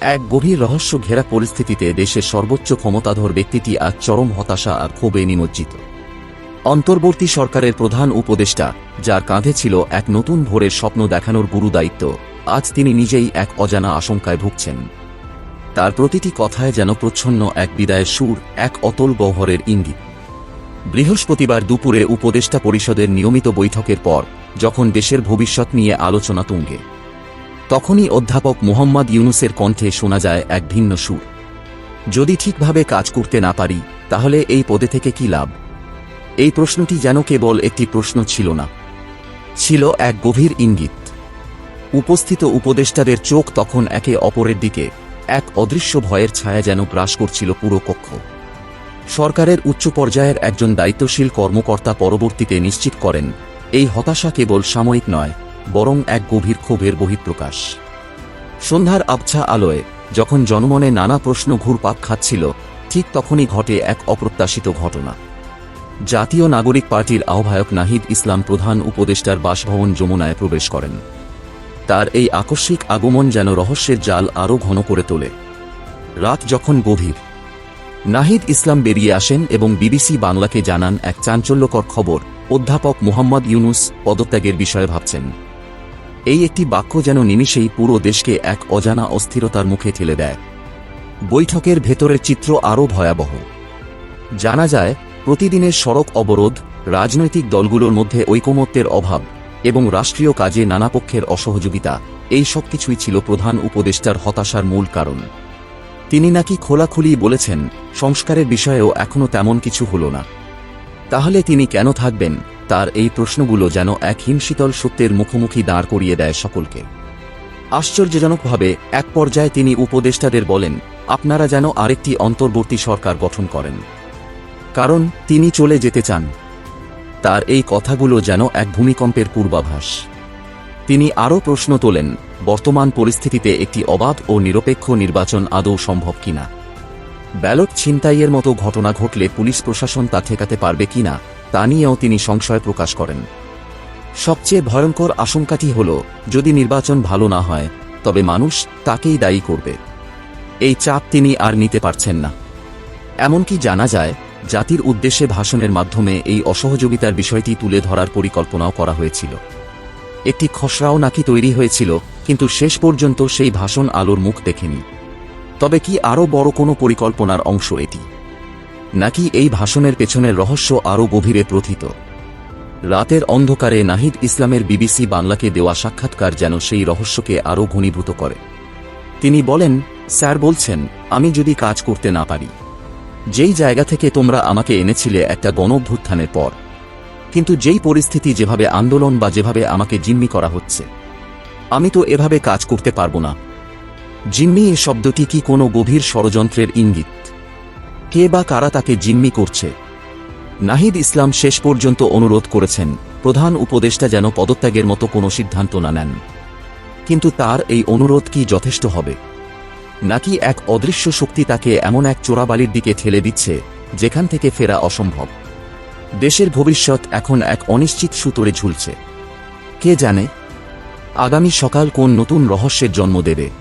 এক গভীর রহস্য ঘেরা পরিস্থিতিতে দেশের সর্বোচ্চ ক্ষমতাধর ব্যক্তিটি আজ চরম হতাশা আর ক্ষোভে নিমজ্জিত। অন্তর্বর্তী সরকারের প্রধান উপদেষ্টা, যার কাঁধে ছিল এক নতুন ভোরের স্বপ্ন দেখানোর গুরু দায়িত্ব, আজ তিনি নিজেই এক অজানা আশঙ্কায় ভুগছেন। তার প্রতিটি কথায় যেন প্রচ্ছন্ন এক বিদায়ের সুর, এক অতল গহ্বরের ইঙ্গিত। বৃহস্পতিবার দুপুরে উপদেষ্টা পরিষদের নিয়মিত বৈঠকের পর, যখন দেশের ভবিষ্যৎ নিয়ে আলোচনা তুঙ্গে তখনই অধ্যাপক মোহাম্মদ ইউনুসের কণ্ঠে শোনা যায় এক ভিন্ন সুর। যদি ঠিকভাবে কাজ করতে না পারি, তাহলে এই পদে থেকে কি লাভ? এই প্রশ্নটি যেন কেবল একটি প্রশ্ন ছিল না। ছিল এক গভীর ইঙ্গিত। উপস্থিত উপদেষ্টাদের চোখ তখন একে অপরের দিকে, এক অদৃশ্য ভয়ের ছায়া যেন গ্রাস করছিল পুরো কক্ষ। সরকারের উচ্চ পর্যায়ের একজন দায়িত্বশীল কর্মকর্তা পরবর্তীতে নিশ্চিত করেন, এই হতাশা কেবল সাময়িক নয় বরং এক গভীর ক্ষোভের বহিঃপ্রকাশ। সন্ধ্যার আবছা আলোয় যখন জনমনে নানা প্রশ্ন ঘুরপাক খাচ্ছিল, ঠিক তখনই ঘটে এক অপ্রত্যাশিত ঘটনা। জাতীয় নাগরিক পার্টির আহ্বায়ক নাহিদ ইসলাম প্রধান উপদেষ্টার বাসভবন যমুনায় প্রবেশ করেন। তার এই আকস্মিক আগমন যেন রহস্যের জাল আরও ঘন করে তোলে। রাত যখন গভীর, নাহিদ ইসলাম বেরিয়ে আসেন এবং বিবিসি বাংলাকে জানান এক চাঞ্চল্যকর খবর অধ্যাপক মোহাম্মদ ইউনুস পদত্যাগের বিষয়ে ভাবছেন। এই একটি বাক্য যেন নিমিষেই পুরো দেশকে এক অজানা অস্থিরতার মুখে ঠেলে দেয়। বৈঠকের ভেতরের চিত্র আরও ভয়াবহ। জানা যায়, প্রতিদিনের সড়ক অবরোধ, রাজনৈতিক দলগুলোর মধ্যে ঐকমত্যের অভাব এবং রাষ্ট্রীয় কাজে নানা পক্ষের অসহযোগিতা, এই সব কিছুই ছিল প্রধান উপদেষ্টার হতাশার মূল কারণ। তিনি নাকি খোলাখুলি বলেছেন, সংস্কারের বিষয়েও এখনও তেমন কিছু হল না। তাহলে তিনি কেন থাকবেন? তার এই প্রশ্নগুলো যেন এক হিমশীতল সত্যের মুখোমুখি দাঁড় করিয়ে দেয় সকলকে। আশ্চর্যজনকভাবে, এক পর্যায়ে তিনি উপদেষ্টাদের বলেন, আপনারা যেন আরেকটি অন্তর্বর্তী সরকার গঠন করেন। কারণ, তিনি চলে যেতে চান। তার এই কথাগুলো যেন এক ভূমিকম্পের পূর্বাভাস। তিনি আরও প্রশ্ন তোলেন, বর্তমান পরিস্থিতিতে একটি অবাধ ও নিরপেক্ষ নির্বাচন আদৌ সম্ভব কিনা? ব্যালট ছিনতাইয়ের মতো ঘটনা ঘটলে পুলিশ প্রশাসন তা ঠেকাতে পারবে কিনা? তা নিয়েও তিনি সংশয় প্রকাশ করেন। সবচেয়ে ভয়ঙ্কর আশঙ্কাটি হল, যদি নির্বাচন ভালো না হয়, তবে মানুষ তাকেই দায়ী করবে। এই চাপ তিনি আর নিতে পারছেন না। এমনকি জানা যায়, জাতির উদ্দেশ্যে ভাষণের মাধ্যমে এই অসহযোগিতার বিষয়টি তুলে ধরার পরিকল্পনাও করা হয়েছিল। একটি খসড়াও নাকি তৈরি হয়েছিল, কিন্তু শেষ পর্যন্ত সেই ভাষণ আলোর মুখ দেখেনি। তবে কি আরও বড় কোনো পরিকল্পনার অংশ এটি? নাকি এই ভাষণের পেছনের রহস্য আরও গভীরে প্রথিত? রাতের অন্ধকারে নাহিদ ইসলামের বিবিসি বাংলাকে দেওয়া সাক্ষাৎকার যেন সেই রহস্যকে আরও ঘনীভূত করে। তিনি বলেন, স্যার বলছেন, আমি যদি কাজ করতে না পারি, যেই জায়গা থেকে তোমরা আমাকে এনেছিলে একটা গণভ্যুত্থানের পর, কিন্তু যেই পরিস্থিতি যেভাবে আন্দোলন বা যেভাবে আমাকে জিম্মি করা হচ্ছে, আমি তো এভাবে কাজ করতে পারব না। জিম্মি এ শব্দটি কি কোনো গভীর ষড়যন্ত্রের ইঙ্গিত? কে বা কারা তাকে জিম্মি করছে? নাহিদ ইসলাম শেষ পর্যন্ত অনুরোধ করেছেন, প্রধান উপদেষ্টা যেন পদত্যাগের মতো কোনো সিদ্ধান্ত না নেন। কিন্তু তার এই অনুরোধ কি যথেষ্ট হবে? নাকি এক অদৃশ্য শক্তি তাকে এমন এক চোরাবালির দিকে ঠেলে দিচ্ছে, যেখান থেকে ফেরা অসম্ভব? দেশের ভবিষ্যৎ এখন এক অনিশ্চিত সুতোরে ঝুলছে। কে জানে? আগামী সকাল কোন নতুন রহস্যের জন্ম দেবে?